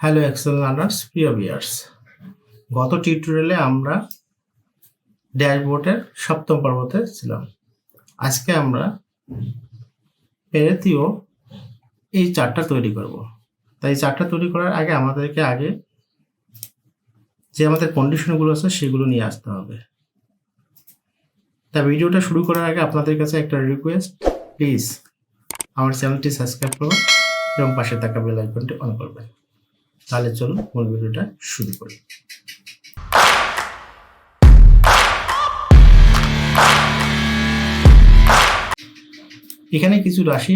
Hello Excel learners প্রিয় viewers গত টিউটোরিয়ালে আমরা ড্যাশবোর্ডের সপ্তম পর্বতে ছিলাম। আজকে আমরা পেরেতীয় এই চারটা তৈরি করব। তাই চারটা তৈরি করার আগে আমাদেরকে আগে যে আমাদের কন্ডিশনগুলো আছে সেগুলো নিয়ে আসতে হবে। তা ভিডিওটা শুরু করার আগে আপনাদের কাছে একটা রিকোয়েস্ট প্লিজ আমার চ্যানেলটি সাবস্ক্রাইব করবেন এবং পাশে থাকা বেল আইকনটি অন করবেন। তাহলে চলুন মূল ভিডিওটা শুরু করি। এখানে কিছু রাশি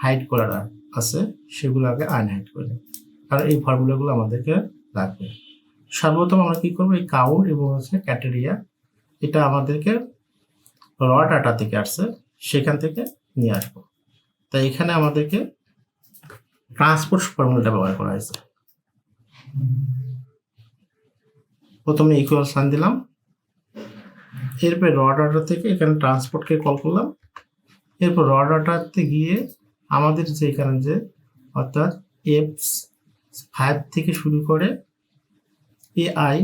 হাইড করার আছে, সেগুলো আগে আনহাইড করে। কারণ এই ফর্মুলাগুলো আমাদেরকে লাগবে সর্বপ্রথম আমরা কি করব? এই কাউন্ট এবং হচ্ছে ক্যাটেরিয়া এটা আমাদেরকে র ডাটা থেকে আসছে, সেখান থেকে নিয়ে আসব। তাই এখানে আমাদেরকে ট্রান্সপোর্ট ফর্মুলাটা ব্যবহার করা হয়েছে। প্রথমে ইকুয়াল সাইন দিলাম। এরপর র ডাটা থেকে এখানে ট্রান্সপোর্টকে কল করলাম। এরপর র ডাটাতে গিয়ে আমাদের যে এখানে যে অর্থাৎ এফ ফাইভ থেকে শুরু করে এ আই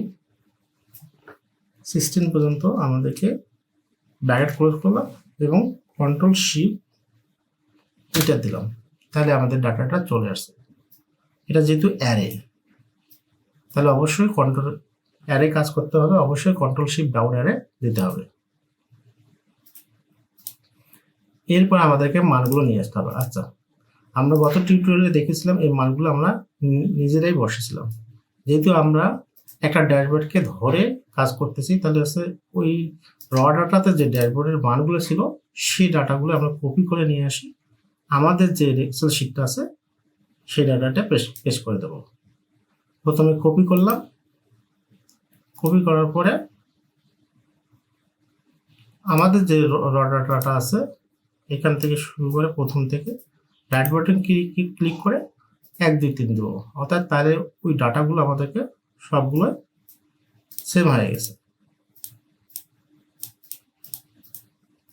সিক্সটিন পর্যন্ত আমাদেরকে ব্র্যাকেট ক্লোজ করলাম এবং কন্ট্রোল সি এটা দিলাম। তাহলে আমাদের ডাটাটা চলে আসছে। এটা যেহেতু অ্যারে তাহলে অবশ্যই কন্ট্রোল অ্যারে কাজ করতে হবে, অবশ্যই কন্ট্রোল শিপ ডাউন অ্যারে দিতে হবে। এরপর আমাদেরকে মানগুলো নিয়ে আসতে হবে। আচ্ছা আমরা গত টিউটোরিয়ালে দেখেছিলাম এই মানগুলো আমরা নিজেরাই বসেছিলাম। যেহেতু আমরা একটা ড্যাশবোর্ডকে ধরে কাজ করতেছি, তাহলে হচ্ছে ওই র ডাটাতে যে ড্যাশবোর্ডের মানগুলো ছিল, সেই ডাটাগুলো আমরা কপি করে নিয়ে আসি। আমাদের যে এক্সেল শিটটা আছে, সেই ডাটাটা পেশ পেশ করে দেবো। প্রথমে কপি করলাম। কপি করার পরে আমাদের যে ডাটাটা আছে, এখান থেকে শুরু করে প্রথম থেকে রাইট বাটন ক্লিক করে এক দুই তিন দেবো। অর্থাৎ তাহলে ওই ডাটাগুলো আমাদেরকে সবগুলো সেম হয়ে গেছে।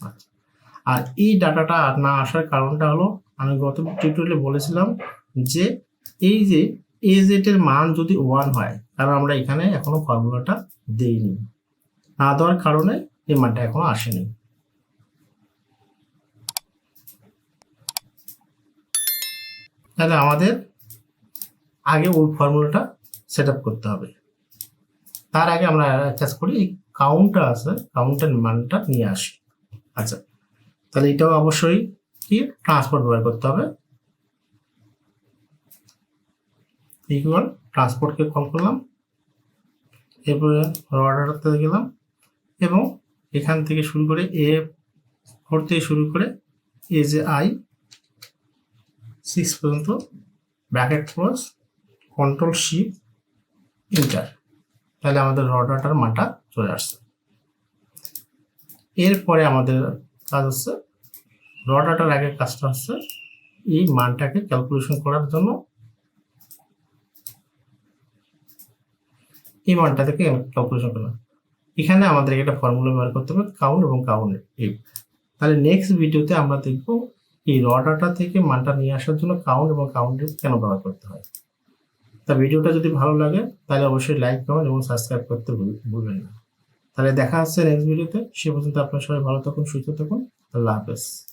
আচ্ছা। আর এই ডাটাটা না আসার কারণটা হলো, আমি গত টিউটোরিয়ালে বলেছিলাম যে এই যে এজেট এর মান যদি ওয়ান হয় কারণ আমরা এখানে এখনও ফর্মুলাটা দেইনি। না দেওয়ার কারণে এই মানটা এখনও আসেনি। তাহলে আমাদের আগে ওই ফর্মুলাটা সেট করতে হবে। তার আগে আমরা কাজ করি, এই কাউন্টটা আছে কাউন্টের মানটা নিয়ে আসি। আচ্ছা তাহলে এটাও অবশ্যই কি? ট্রান্সপোর্ট ব্যবহার করতে হবে। ইকুয়াল ট্রান্সপোর্টকে কল করলাম। এরপরে অর্ডারতে গেলাম এবং এখান থেকে শুরু করে এ ফোর থেকে শুরু করে এ যে আই সিক্স পর্যন্ত bracket close control shift enter তাহলে আমাদের রডাটার মানটা চলে আসছে। এরপরে আমাদের কাজ হচ্ছে রডাটার আগে কাজটা হচ্ছে এই মানটাকে ক্যালকুলেশন করার জন্য এই মানটা থেকে ক্যালকুলেশন করলাম। এখানে আমাদের একটা ফর্মুলা ব্যবহার করতে হবে কাউন্ট এবং কাউন্টের এই। তাহলে নেক্সট ভিডিওতে আমরা দেখব এই র ডাটা থেকে মানটা নিয়ে আসার জন্য কাউন্ট এবং কাউন্টের কেন ব্যবহার করতে হয়। তা ভিডিওটা যদি ভালো লাগে, তাহলে অবশ্যই লাইক কমেন্ট এবং সাবস্ক্রাইব করতে ভুল- ভুলবেন না। তাহলে দেখা হচ্ছে নেক্সট ভিডিওতে সে পর্যন্ত আপনার সবাই ভালো থাকুন, সুস্থ থাকুন। আল্লাহ হাফেজ।